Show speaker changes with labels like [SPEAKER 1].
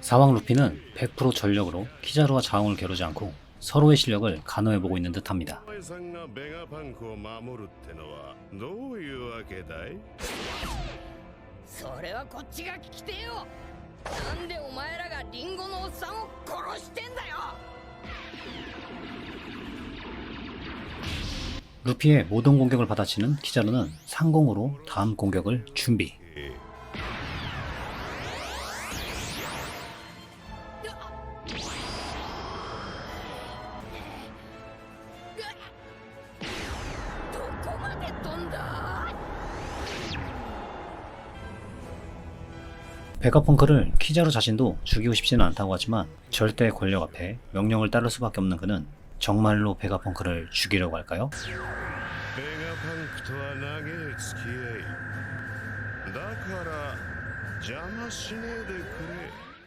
[SPEAKER 1] 사왕 루피는 100% 전력으로 키자루와 자웅을 겨루지 않고 서로의 실력을 간호해보고 있는 듯합니다. 루피의 모든 공격을 받아치는 키자루는 상공으로 다음 공격을 준비.
[SPEAKER 2] こまで飛んだ
[SPEAKER 1] 베가펑크를 키자루 자신도 죽이고 싶지는 않다고 하지만 절대 권력 앞에 명령을 따를 수밖에 없는 그는 정말로 베가펑크를 죽이려고 할까요?
[SPEAKER 3] ベガパンクとは長え付き合いだから邪魔しねえでくれ